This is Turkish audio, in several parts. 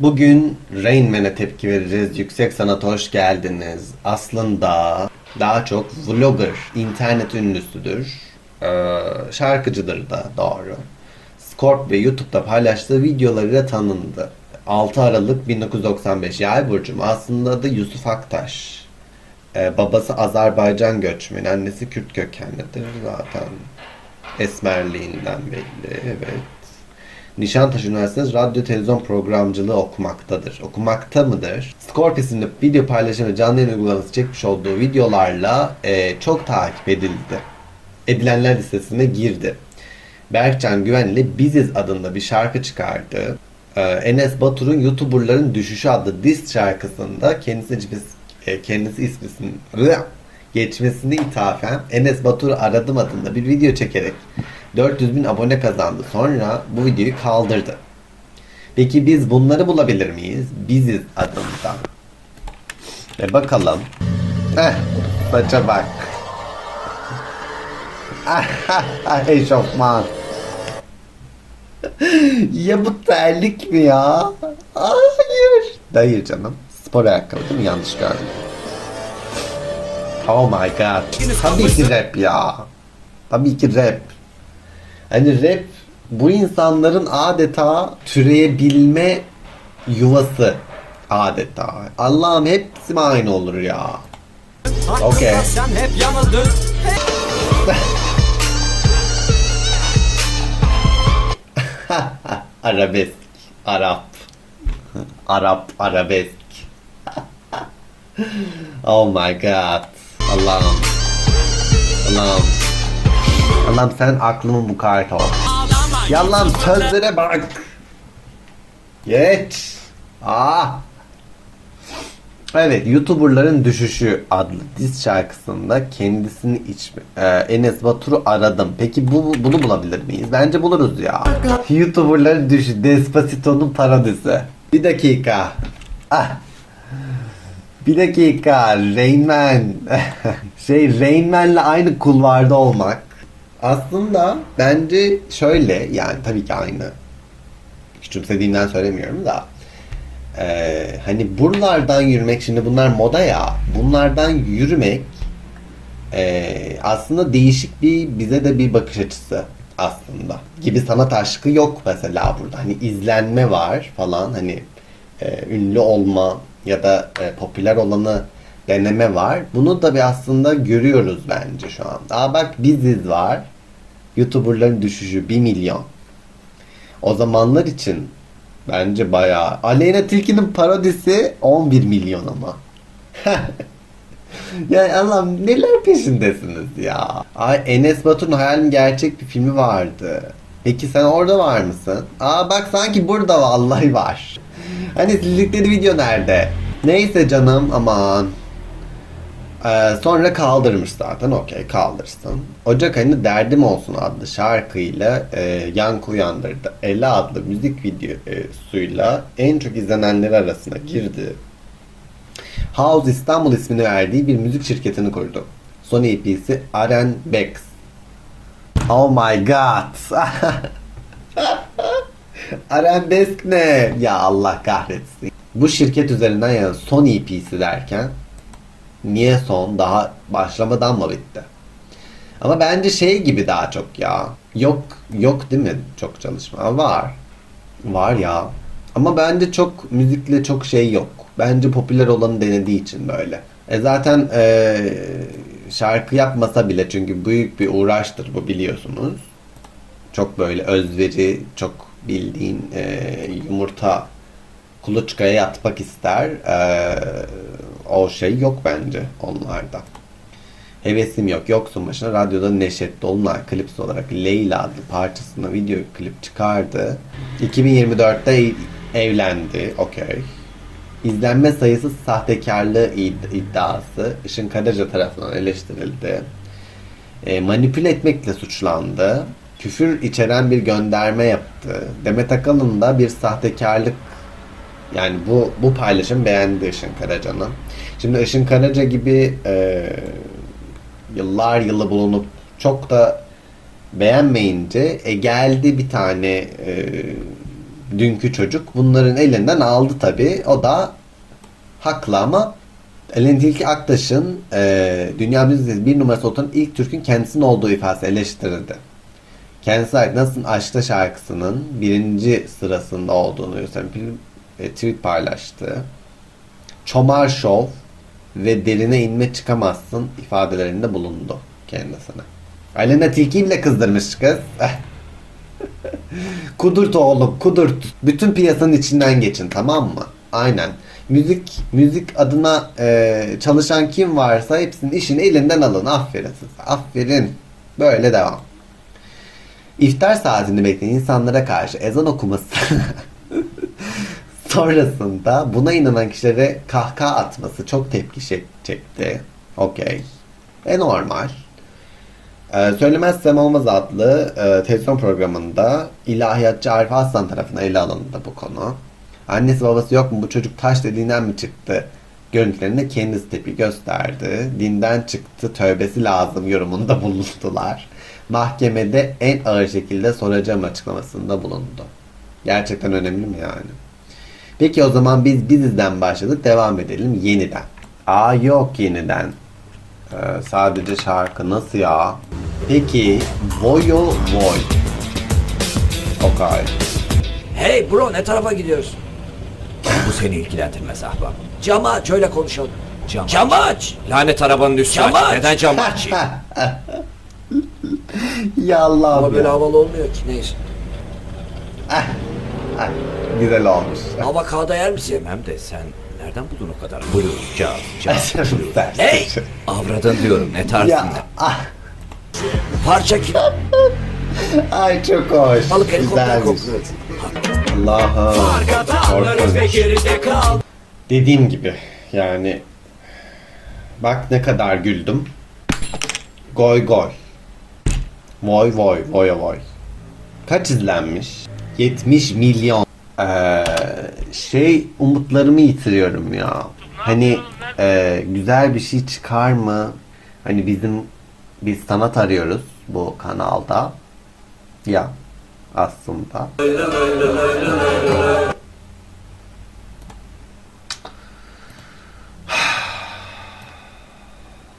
Bugün Rain Man'e tepki vereceğiz. Yüksek sanata hoş geldiniz. Aslında daha çok vlogger, internet ünlüsüdür. Ee, şarkıcıdır da doğru. Scorp ve YouTube'da paylaştığı videolarıyla tanındı. 6 Aralık 1995 Yay burcum. Aslında adı Yusuf Aktaş. Ee, babası Azerbaycan göçmeni, annesi Kürt kökenlidir zaten. Esmerliğinden belli, evet. Nişantaşı Üniversitesi'nde radyo televizyon programcılığı okumaktadır. Okumakta mıdır? Scorp isimli video paylaşım ve canlı yayın uygulaması çekmiş olduğu videolarla e, çok takip edildi. Edilenler listesine girdi. Berkcan Güven ile Biziz adında bir şarkı çıkardı. Ee, Enes Batur'un YouTuber'ların Düşüşü adlı diss şarkısında kendisi, e, kendisi ismisinin geçmesine ithafen Enes Batur'u aradım adında bir video çekerek 400 bin abone kazandı. Sonra bu videoyu kaldırdı. Peki biz bunları bulabilir miyiz? Biziz adında. Ve bakalım. Heh, saça bak. Eşofman. ya bu terlik mi ya? Hayır. Hayır canım. Spor ayakkabı değil mi? Yanlış gördüm. Oh my god. Tabii ki rap ya. Tabii ki rap. Hani rap bu insanların adeta türeyebilme yuvası adeta. Allah'ım hepsi mi aynı olur ya? Okey. Sen hep yanıldın. Arabesk. Arap. Arap arabesk. oh my god. Allah'ım. Allah'ım. Allah'ım sen aklımı mukayyet ol. Yalan sözlere bak. Geç. Ah. Evet, YouTuber'ların Düşüşü adlı diz şarkısında kendisini iç e, Enes Batur'u aradım. Peki bu bunu bulabilir miyiz? Bence buluruz ya. YouTuber'ların Düşüşü Despacito'nun parodisi. Bir dakika. Ah. Bir dakika. Rain Man. şey Rain Man'le aynı kulvarda olmak. Aslında bence şöyle yani tabii ki aynı. Küçümsediğimden söylemiyorum da. Ee, hani buralardan yürümek şimdi bunlar moda ya bunlardan yürümek ee, aslında değişik bir bize de bir bakış açısı aslında gibi sanat aşkı yok mesela burada hani izlenme var falan hani e, ünlü olma ya da e, popüler olanı deneme var bunu da bir aslında görüyoruz bence şu an aa bak biziz var youtuberların düşüşü 1 milyon o zamanlar için Bence bayağı. Aleyna Tilki'nin parodisi 11 milyon ama. ya Allah'ım neler peşindesiniz ya. Ay Enes Batur'un Hayalim Gerçek bir filmi vardı. Peki sen orada var mısın? Aa bak sanki burada vallahi var. Hani sildikleri video nerede? Neyse canım aman. Ee, sonra kaldırmış zaten okey kaldırsın. Ocak ayında Derdim Olsun adlı şarkıyla e, yankı uyandırdı. Ela adlı müzik videosuyla en çok izlenenleri arasına girdi. House İstanbul ismini verdiği bir müzik şirketini kurdu. Son EP'si Aren Bex. Oh my god. Aren Besk ne? Ya Allah kahretsin. Bu şirket üzerinden yani son EP'si derken Niye son? Daha başlamadan mı bitti? Ama bence şey gibi daha çok ya. Yok yok değil mi çok çalışma? Var. Var ya. Ama bence çok müzikle çok şey yok. Bence popüler olanı denediği için böyle. E zaten e, şarkı yapmasa bile çünkü büyük bir uğraştır bu biliyorsunuz. Çok böyle özveri, çok bildiğin e, yumurta kuluçkaya yatmak ister. E, o şey yok bence onlarda. Hevesim yok. Yoksun başına radyoda Neşet Dolunay klips olarak Leyla adlı parçasına video klip çıkardı. 2024'te ev- evlendi. Okey. İzlenme sayısı sahtekarlığı id- iddiası Işın Karaca tarafından eleştirildi. E, manipüle etmekle suçlandı. Küfür içeren bir gönderme yaptı. Demet Akalın da bir sahtekarlık yani bu bu paylaşım beğendi Işın Karaca'nın. Şimdi Işın Karaca gibi e, yıllar yılı bulunup çok da beğenmeyince e, geldi bir tane e, dünkü çocuk bunların elinden aldı tabi. O da haklı ama Elen Tilki Aktaş'ın e, Dünya Müziği bir numarası olan ilk Türk'ün kendisinin olduğu ifadesi eleştirildi. Kendisi Nasılsın Aşkta şarkısının birinci sırasında olduğunu bir e, tweet paylaştı. Çomar Şov ve derine inme çıkamazsın ifadelerinde bulundu kendisine. Alena Tilki'yi bile kızdırmış kız. kudurt oğlum kudurt. Bütün piyasanın içinden geçin tamam mı? Aynen. Müzik müzik adına e, çalışan kim varsa hepsinin işini elinden alın. Aferin size. Aferin. Böyle devam. İftar saatini bekleyen insanlara karşı ezan okuması sonrasında buna inanan kişilere kahkaha atması çok tepki çek- çekti. Okey. E normal. Ee, Söylemezsem Olmaz adlı e, televizyon programında ilahiyatçı Arif Aslan tarafından ele alındı bu konu. Annesi babası yok mu bu çocuk taş dediğinden mi çıktı? Görüntülerinde kendisi tepki gösterdi. Dinden çıktı tövbesi lazım yorumunda bulundular. Mahkemede en ağır şekilde soracağım açıklamasında bulundu. Gerçekten önemli mi yani? Peki o zaman biz bizizden başladık devam edelim yeniden. Aa yok yeniden. Ee, sadece şarkı nasıl ya? Peki Voyo Voy. Okay. Hey bro ne tarafa gidiyorsun? Bu seni ilgilendirmez ahbap. Camı aç öyle konuşalım. Camı, camı aç. Lanet arabanın üstü Camı aç. aç. Neden camı açayım? ya Allah'ım Ama böyle ya. havalı olmuyor ki neyse. Ah, Güzel olmuş. Avokado yer misin? Yemem de sen nereden buldun o kadar? Blue, caz, caz, blue. Hey! Avradın diyorum ne tarzın ya, ah, Parça kim? ay çok hoş. Balık helikopter Güzelmiş. Allah'ım. Korkunç. geride kal. Dediğim gibi yani bak ne kadar güldüm. Goy goy. Voy voy voy voy. Kaç izlenmiş? 70 milyon. Ee, şey umutlarımı yitiriyorum ya. Hani e, güzel bir şey çıkar mı? Hani bizim biz sanat arıyoruz bu kanalda. Ya aslında.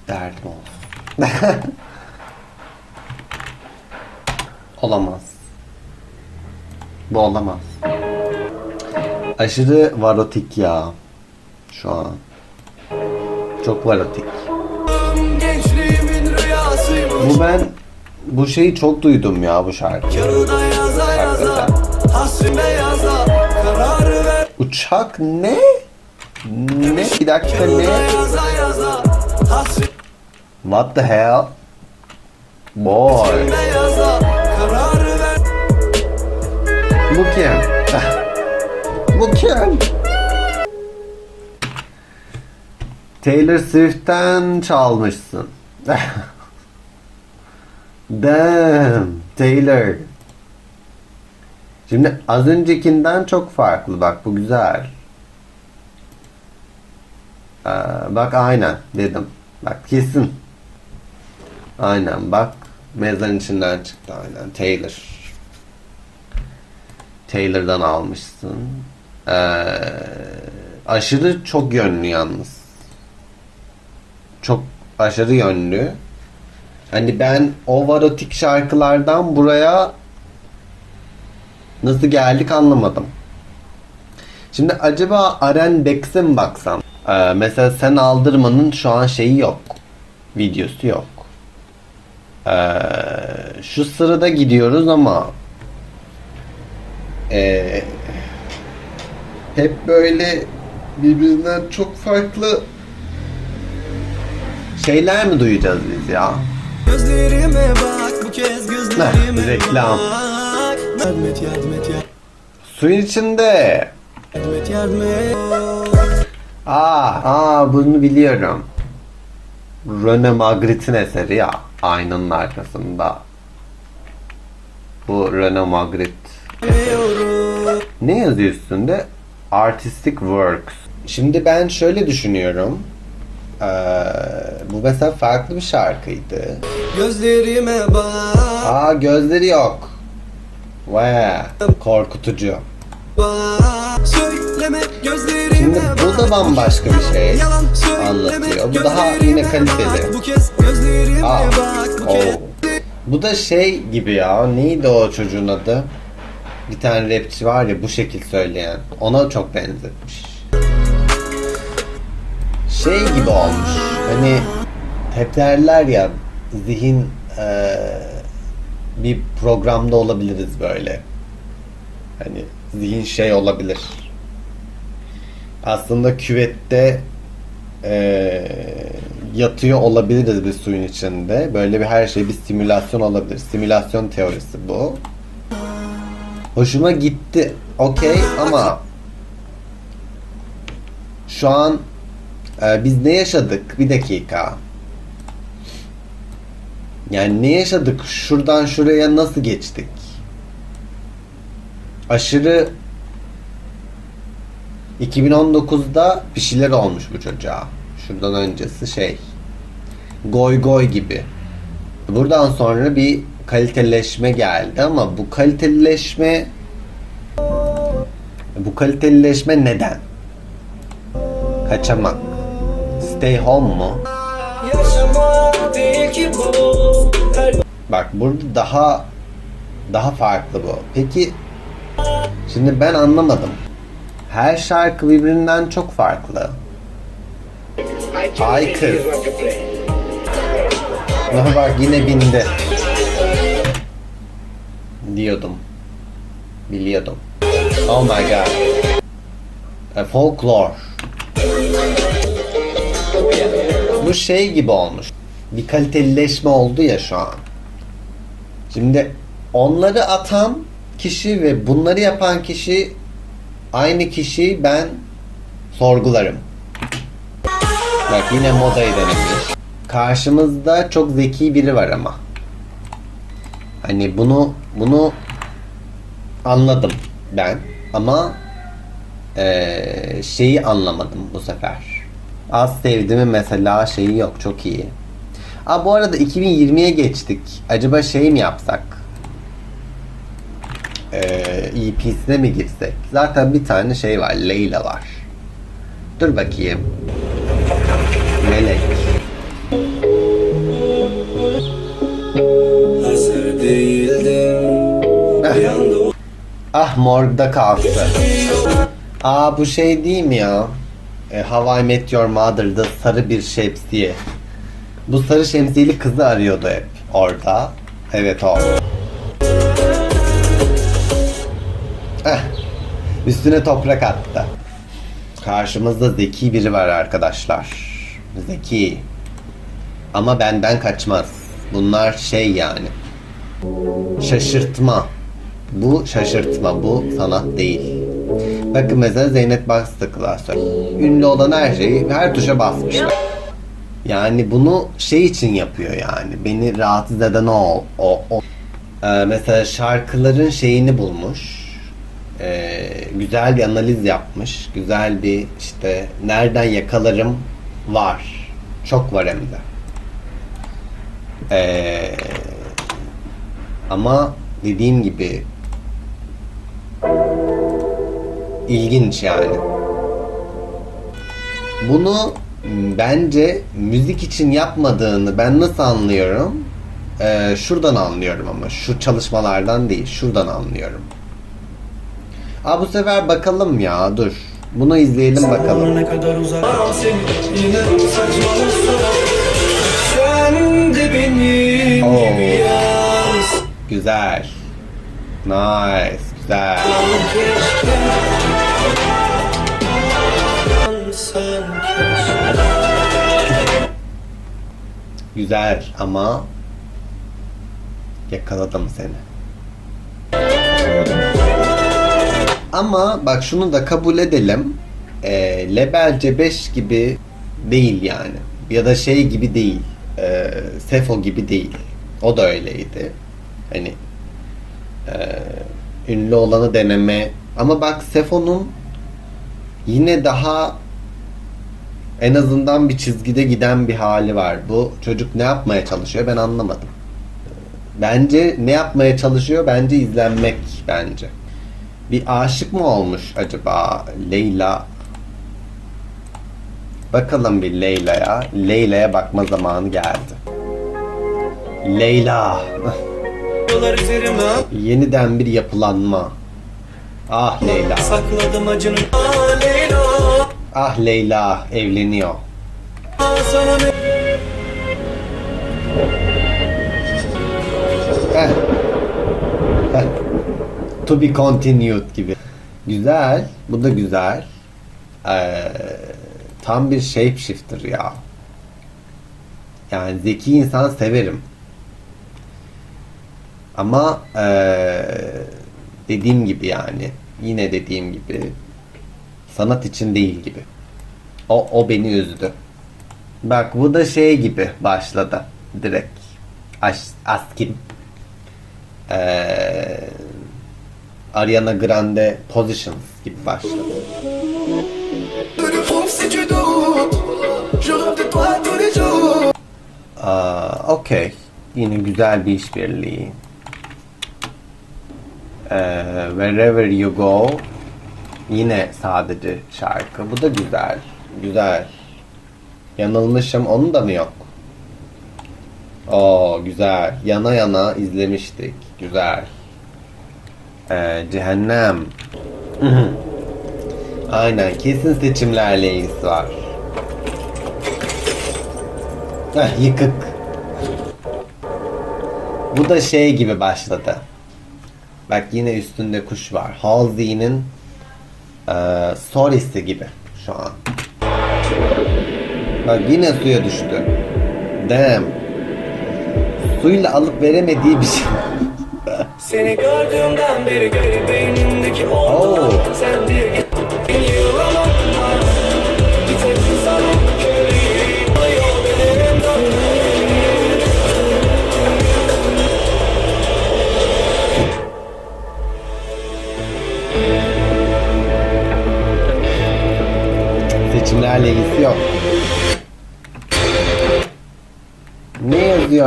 Derdim olsun. olamaz. Bu olamaz. Aşırı varotik ya. Şu an. Çok varotik. Bu ben bu şeyi çok duydum ya bu şarkı. Yaza yaza Uçak ne? Ne? Bir dakika ne? yaza yaza Hasrime What the hell? Boy. Bu kim? Kim? Taylor Swift'ten çalmışsın. Damn, Taylor. Şimdi az öncekinden çok farklı. Bak bu güzel. Ee, bak aynen dedim. Bak kesin. Aynen bak mezarın içinden çıktı aynen Taylor. Taylor'dan almışsın. Ee, aşırı çok yönlü yalnız. Çok aşırı yönlü. Hani ben o varotik şarkılardan buraya nasıl geldik anlamadım. Şimdi acaba Aren Bex'e mi baksam? Ee, mesela Sen Aldırma'nın şu an şeyi yok. Videosu yok. Ee, şu sırada gidiyoruz ama ee, hep böyle birbirinden çok farklı şeyler mi duyacağız biz ya? Gözlerime bak Bu kez gözlerime Heh, reklam. bak Yardım et yardım et Suyun içinde. et yardım et Aa, aa bunu biliyorum. Rene Magritte'in eseri ya. Aynanın arkasında. Bu Rene Magritte. Ne yazıyor üstünde? Artistic Works. Şimdi ben şöyle düşünüyorum. Ee, bu mesela farklı bir şarkıydı. Gözlerime bak. Aa gözleri yok. Wow. Korkutucu. Şimdi bu da bambaşka bir şey anlatıyor. Bu daha yine kaliteli. Aa. bak. Bu, oh. bu da şey gibi ya. Neydi o çocuğun adı? Bir tane rapçi var ya bu şekil söyleyen. Ona çok benzetmiş. Şey gibi olmuş. Hani hep derler ya zihin eee, bir programda olabiliriz böyle. Hani zihin şey olabilir. Aslında küvette eee, yatıyor olabiliriz bir suyun içinde. Böyle bir her şey bir simülasyon olabilir. Simülasyon teorisi bu. Hoşuma gitti. Okey ama şu an e, biz ne yaşadık? Bir dakika. Yani ne yaşadık? Şuradan şuraya nasıl geçtik? Aşırı 2019'da bir şeyler olmuş bu çocuğa. Şuradan öncesi şey. Goy goy gibi. Buradan sonra bir kaliteleşme geldi ama bu kalitelileşme bu kalitelileşme neden? Kaçamak. Stay home mu? Bak burada daha daha farklı bu. Peki şimdi ben anlamadım. Her şarkı birbirinden çok farklı. Ay kız. Bak yine bindi. Diyordum. Biliyordum. Oh my god. E, folklore. Bu şey gibi olmuş. Bir kalitelileşme oldu ya şu an. Şimdi onları atan kişi ve bunları yapan kişi aynı kişi ben sorgularım. Bak yine modayı denemiş. Karşımızda çok zeki biri var ama. Hani bunu bunu anladım ben ama eee, şeyi anlamadım bu sefer. Az sevdiğimi mesela şeyi yok çok iyi. Aa bu arada 2020'ye geçtik. Acaba şey mi yapsak? Eee EP'sine mi girsek? Zaten bir tane şey var. Leyla var. Dur bakayım. Melek. Ah morgda kalktı. Aa bu şey değil mi ya? E, How I Met Your Mother'da sarı bir şemsiye. Bu sarı şemsiyeli kızı arıyordu hep orada. Evet o. Eh, üstüne toprak attı. Karşımızda zeki biri var arkadaşlar. Zeki. Ama benden kaçmaz. Bunlar şey yani. Şaşırtma. Bu şaşırtma, bu sanat değil. Bakın mesela Zeynep Bastık klasör. Ünlü olan her şeyi, her tuşa basmışlar. Yani bunu şey için yapıyor yani. Beni rahatsız eden o. o, o. Ee, mesela şarkıların şeyini bulmuş. Ee, güzel bir analiz yapmış. Güzel bir işte nereden yakalarım var. Çok var hem de. Ee, ama dediğim gibi ilginç yani. Bunu bence müzik için yapmadığını ben nasıl anlıyorum? Ee, şuradan anlıyorum ama şu çalışmalardan değil, şuradan anlıyorum. Aa bu sefer bakalım ya, dur. Bunu izleyelim bakalım. Ne kadar uzak seni yine saçmalıyorsun Sen de benim Oo. Güzel. Nice, Sen Güzel ama yakaladım seni. Ama bak şunu da kabul edelim. Ee, Lebelce 5 gibi değil yani. Ya da şey gibi değil. Ee, Sefo gibi değil. O da öyleydi. Hani ee, ünlü olanı deneme. Ama bak Sefo'nun yine daha en azından bir çizgide giden bir hali var. Bu çocuk ne yapmaya çalışıyor ben anlamadım. Bence ne yapmaya çalışıyor? Bence izlenmek bence. Bir aşık mı olmuş acaba Leyla? Bakalım bir Leyla'ya. Leyla'ya bakma zamanı geldi. Leyla. Yollar üzerime Yeniden bir yapılanma. Ah Leyla. Sakladım acını Ah Leyla Ah Leyla evleniyor. Ah sana ne Heh. Heh. to be continued gibi. Güzel. Bu da güzel. Ee, tam bir shapeshifter ya. Yani zeki insan severim. Ama ee, dediğim gibi yani yine dediğim gibi sanat için değil gibi. O, o beni üzdü. Bak bu da şey gibi başladı direkt. Aş, Askin. Ee, Ariana Grande Positions gibi başladı. Aa, Okey. Yine güzel bir işbirliği. Ee, Wherever You Go yine sadece şarkı. Bu da güzel. Güzel. Yanılmışım. Onun da mı yok? Oo güzel. Yana yana izlemiştik. Güzel. Ee, cehennem. Aynen. Kesin seçimlerle ilgisi var. Heh, yıkık. Bu da şey gibi başladı. Bak yine üstünde kuş var. Halsey'nin eee Sorry'si gibi şu an. Bak yine suya düştü. Damn. Suyla alıp veremediği bir şey. Seni gördüğümden beri beynimdeki oldu Oo. Sen bir gittin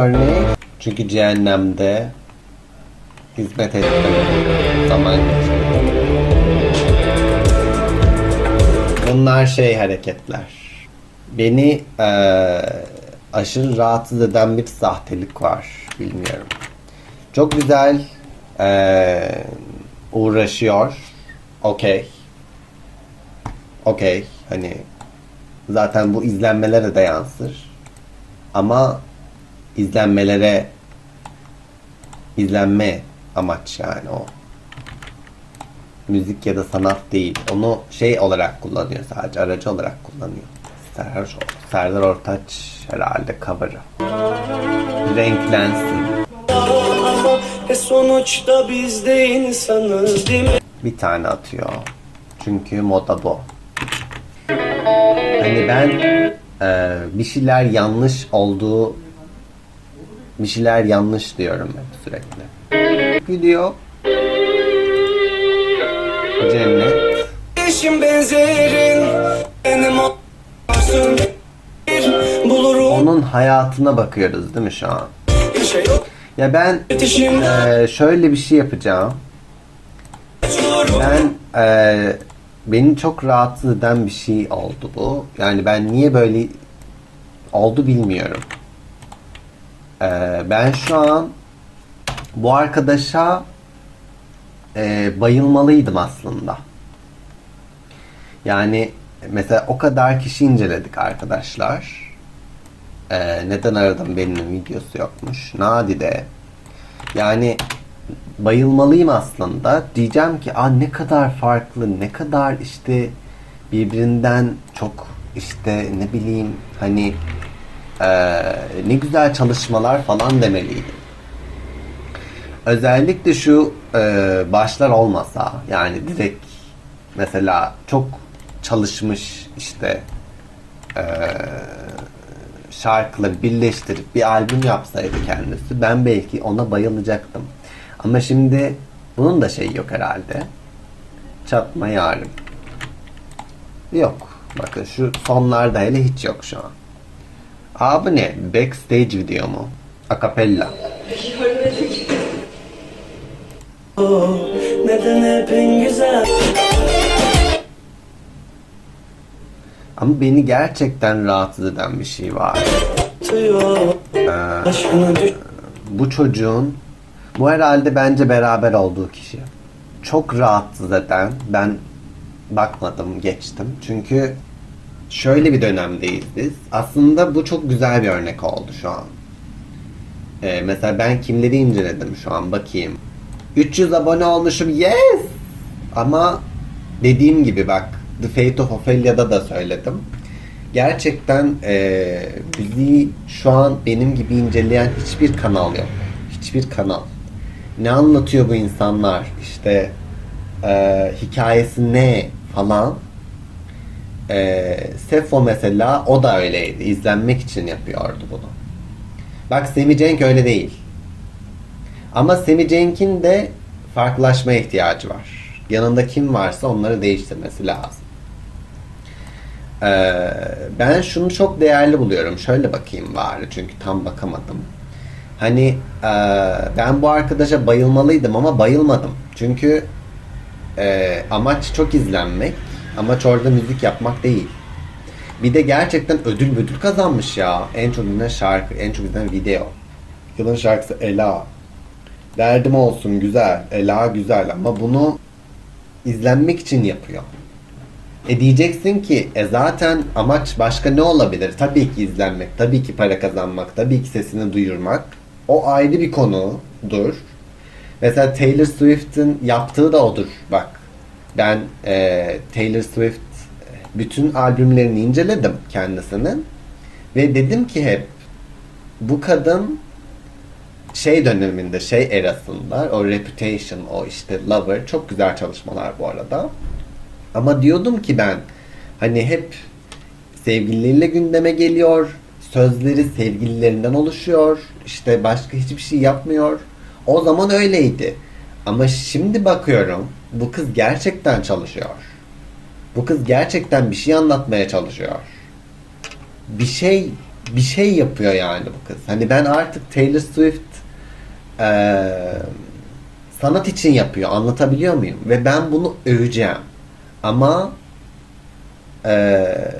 Ne? Çünkü cehennemde hizmet ettim. Zaman. Bunlar şey hareketler. Beni eee, aşırı rahatsız eden bir sahtelik var. Bilmiyorum. Çok güzel eee, uğraşıyor. Okey. Okey. Hani zaten bu izlenmelere de yansır. Ama izlenmelere izlenme amaç yani o. Müzik ya da sanat değil. Onu şey olarak kullanıyor sadece. Aracı olarak kullanıyor. Serdar, Serdar Ortaç herhalde cover'ı. Renklensin. E sonuçta biz de insanız değil mi? Bir tane atıyor. Çünkü moda bu. Hani ben e, bir şeyler yanlış olduğu bir şeyler yanlış diyorum hep sürekli. Gidiyor. Cennet. Eşim benzerin Benim olsun Bir bulurum Onun hayatına bakıyoruz değil mi şu an? Şey Ya ben e, şöyle bir şey yapacağım. Ben eee beni çok rahatsız eden bir şey oldu bu. Yani ben niye böyle oldu bilmiyorum. Eee, ben şu an bu arkadaşa eee, bayılmalıydım aslında. Yani mesela o kadar kişi inceledik arkadaşlar. Eee, neden aradım benim videosu yokmuş. Nadide. Yani bayılmalıyım aslında. Diyeceğim ki Aa, ne kadar farklı, ne kadar işte birbirinden çok işte ne bileyim hani eee, ne güzel çalışmalar falan demeliydim. Özellikle şu eee, başlar olmasa yani direkt mesela çok çalışmış işte eee şarkıları birleştirip bir albüm yapsaydı kendisi ben belki ona bayılacaktım. Ama şimdi bunun da şeyi yok herhalde. Çatma yarim. Yok. Bakın şu sonlarda hele hiç yok şu an. Aa bu ne? Backstage video mu? Güzel Ama beni gerçekten rahatsız eden bir şey var. Düş Bu çocuğun bu herhalde bence beraber olduğu kişi. Çok rahatsız eden ben bakmadım geçtim. Çünkü şöyle bir dönemdeyiz biz. Aslında bu çok güzel bir örnek oldu şu an. Ee, mesela ben kimleri inceledim şu an bakayım. 300 abone olmuşum yes! Ama dediğim gibi bak The Fate of Ophelia'da da söyledim. Gerçekten eee, bizi şu an benim gibi inceleyen hiçbir kanal yok. Hiçbir kanal. Ne anlatıyor bu insanlar? İşte eee, hikayesi ne falan. Eee Sefo mesela o da öyleydi. İzlenmek için yapıyordu bunu. Bak Semi Cenk öyle değil. Ama Semi Cenk'in de farklılaşmaya ihtiyacı var. Yanında kim varsa onları değiştirmesi lazım. Ee, ben şunu çok değerli buluyorum. Şöyle bakayım bari çünkü tam bakamadım. Hani e, ben bu arkadaşa bayılmalıydım ama bayılmadım. Çünkü e, amaç çok izlenmek. Amaç orada müzik yapmak değil. Bir de gerçekten ödül ödül kazanmış ya. En çok dinlenen şarkı, en çok dinlenen video. Yılın şarkısı Ela. Derdim olsun güzel. Ela güzel ama bunu izlenmek için yapıyor. E diyeceksin ki e zaten amaç başka ne olabilir? Tabii ki izlenmek, tabii ki para kazanmak, tabii ki sesini duyurmak. O ayrı bir konudur. Mesela Taylor Swift'in yaptığı da odur. Bak ben e, Taylor Swift bütün albümlerini inceledim kendisinin. Ve dedim ki hep bu kadın şey döneminde, şey erasında o Reputation, o işte Lover çok güzel çalışmalar bu arada. Ama diyordum ki ben hani hep sevgilileriyle gündeme geliyor. Sözleri sevgililerinden oluşuyor. işte başka hiçbir şey yapmıyor. O zaman öyleydi. Ama şimdi bakıyorum bu kız gerçekten çalışıyor. Bu kız gerçekten bir şey anlatmaya çalışıyor. Bir şey bir şey yapıyor yani bu kız. Hani ben artık Taylor Swift eee, sanat için yapıyor. Anlatabiliyor muyum? Ve ben bunu öveceğim. Ama eee,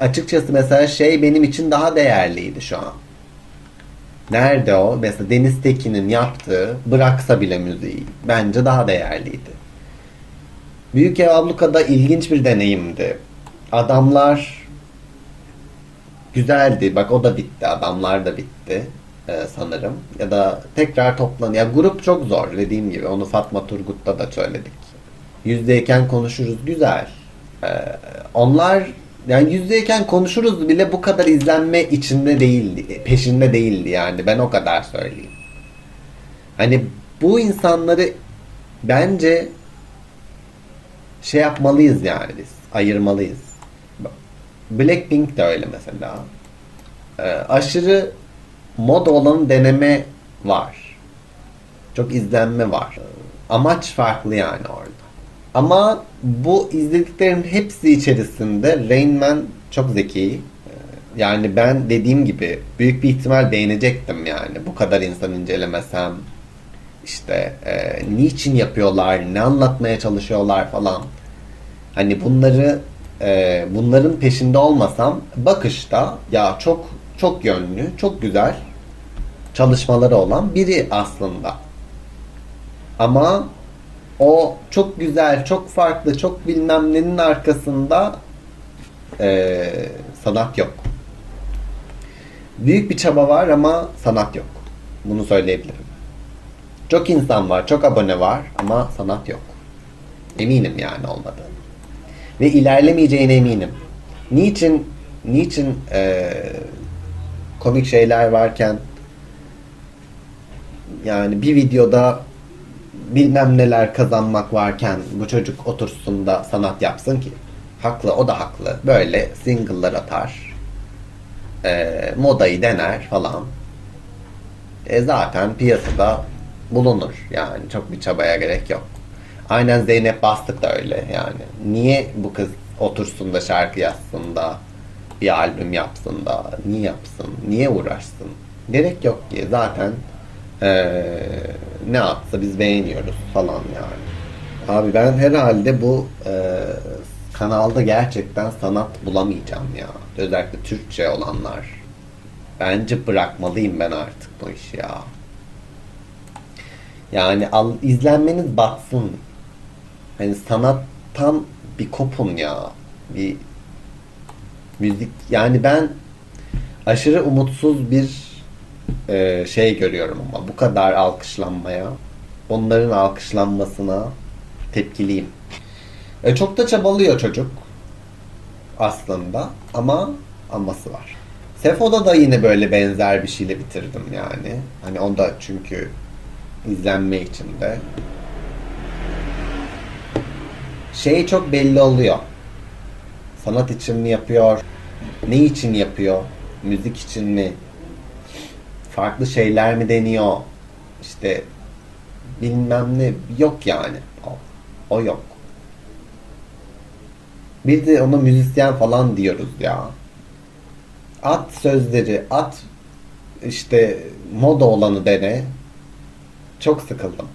açıkçası mesela şey benim için daha değerliydi şu an. Nerede o? Mesela Deniz Tekin'in yaptığı Bıraksa bile müziği bence daha değerliydi. Büyük Ev Abluka'da ilginç bir deneyimdi. Adamlar güzeldi. Bak o da bitti. Adamlar da bitti e, sanırım. Ya da tekrar toplan. Ya grup çok zor dediğim gibi. Onu Fatma Turgut'ta da söyledik. Yüzdeyken konuşuruz güzel. E, onlar yani yüzdeyken konuşuruz bile bu kadar izlenme içinde değildi. Peşinde değildi yani. Ben o kadar söyleyeyim. Hani bu insanları bence şey yapmalıyız yani biz. Ayırmalıyız. Blackpink de öyle mesela. Ee, aşırı moda olan deneme var. Çok izlenme var. Amaç farklı yani orada. Ama bu izlediklerin hepsi içerisinde Rain Man çok zeki. Ee, Yani ben dediğim gibi büyük bir ihtimal beğenecektim yani. Bu kadar insan incelemesem işte e, niçin yapıyorlar, ne anlatmaya çalışıyorlar falan. Hani bunları e, bunların peşinde olmasam bakışta ya çok çok yönlü, çok güzel çalışmaları olan biri aslında. Ama o çok güzel, çok farklı, çok bilmem nenin arkasında e, sanat yok. Büyük bir çaba var ama sanat yok. Bunu söyleyebilirim. Çok insan var, çok abone var ama sanat yok. Eminim yani olmadı. Ve ilerlemeyeceğine eminim. Niçin niçin eee, komik şeyler varken yani bir videoda bilmem neler kazanmak varken bu çocuk otursun da sanat yapsın ki? Haklı, o da haklı. Böyle single'lar atar. eee, modayı dener falan. E zaten piyasada bulunur. Yani çok bir çabaya gerek yok. Aynen Zeynep Bastık da öyle yani. Niye bu kız otursun da şarkı yazsın da bir albüm yapsın da niye yapsın? Niye uğraşsın? Gerek yok ki. Zaten eee, ne atsa biz beğeniyoruz falan yani. Abi ben herhalde bu eee, kanalda gerçekten sanat bulamayacağım ya. Özellikle Türkçe olanlar. Bence bırakmalıyım ben artık bu işi ya. Yani al, izlenmeniz batsın. Hani sanattan bir kopun ya. Bir müzik yani ben aşırı umutsuz bir e, şey görüyorum ama bu kadar alkışlanmaya, onların alkışlanmasına tepkiliyim. E, çok da çabalıyor çocuk aslında ama aması var. Sefo'da da yine böyle benzer bir şeyle bitirdim yani. Hani onda çünkü izlenme için de. Şey çok belli oluyor. Sanat için mi yapıyor? Ne için yapıyor? Müzik için mi? Farklı şeyler mi deniyor? İşte bilmem ne yok yani. O, o yok. Bir de ona müzisyen falan diyoruz ya. At sözleri, at işte moda olanı dene. Çok sıkıldım.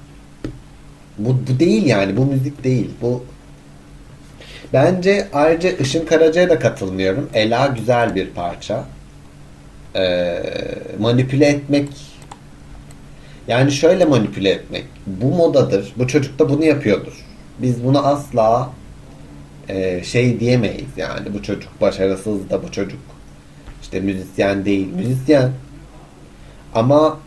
Bu, bu değil yani. Bu müzik değil. Bu Bence ayrıca Işın Karaca'ya da katılmıyorum. Ela güzel bir parça. Ee, manipüle etmek yani şöyle manipüle etmek. Bu modadır. Bu çocuk da bunu yapıyordur. Biz buna asla e, şey diyemeyiz yani. Bu çocuk başarısız da bu çocuk işte müzisyen değil. Müzisyen. Ama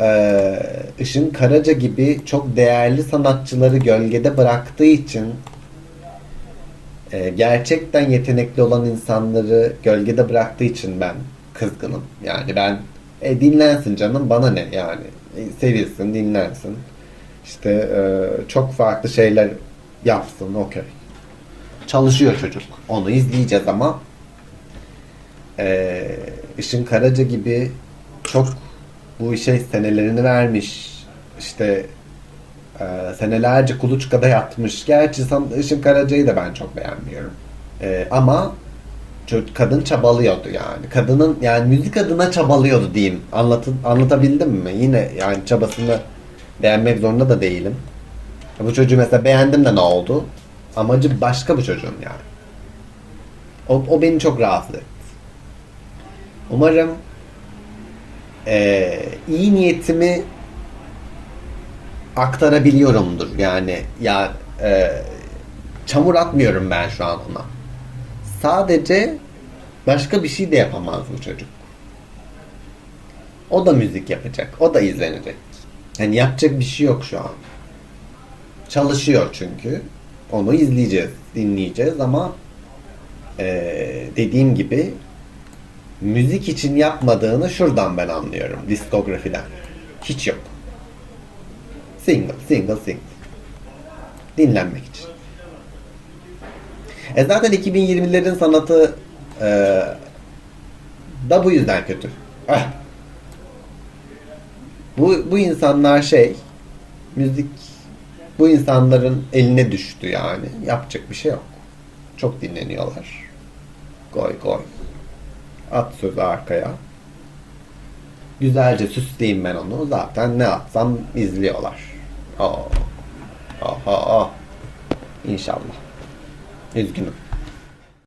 e, Işın Karaca gibi çok değerli sanatçıları gölgede bıraktığı için e, gerçekten yetenekli olan insanları gölgede bıraktığı için ben kızgınım. Yani ben e, dinlensin canım bana ne yani. E, sevilsin, dinlensin. İşte e, çok farklı şeyler yapsın, okey. Çalışıyor çocuk. Onu izleyeceğiz ama e, Işın Karaca gibi çok bu işe senelerini vermiş. İşte ee, senelerce kuluçkada yatmış. Gerçi Işın Karaca'yı da ben çok beğenmiyorum. Ee, ama kadın çabalıyordu yani. Kadının yani müzik adına çabalıyordu diyeyim. Anlatın, anlatabildim mi? Yine yani çabasını beğenmek zorunda da değilim. Bu çocuğu mesela beğendim de ne oldu? Amacı başka bu çocuğun yani. O, o beni çok rahatsız etti. Umarım eee, iyi niyetimi aktarabiliyorumdur. Yani ya e, çamur atmıyorum ben şu an ona. Sadece başka bir şey de yapamaz bu çocuk. O da müzik yapacak. O da izlenecek. Yani yapacak bir şey yok şu an. Çalışıyor çünkü. Onu izleyeceğiz, dinleyeceğiz ama e, dediğim gibi müzik için yapmadığını şuradan ben anlıyorum. Diskografiden. Hiç yok. Single, single, single. Dinlenmek için. E zaten 2020'lerin sanatı e, da bu yüzden kötü. Ah. Bu, bu insanlar şey, müzik bu insanların eline düştü yani. Yapacak bir şey yok. Çok dinleniyorlar. Goy goy. At sözü arkaya. Güzelce süsleyeyim ben onu. Zaten ne atsam izliyorlar. Aa. Aha. İnşallah. Üzgünüm.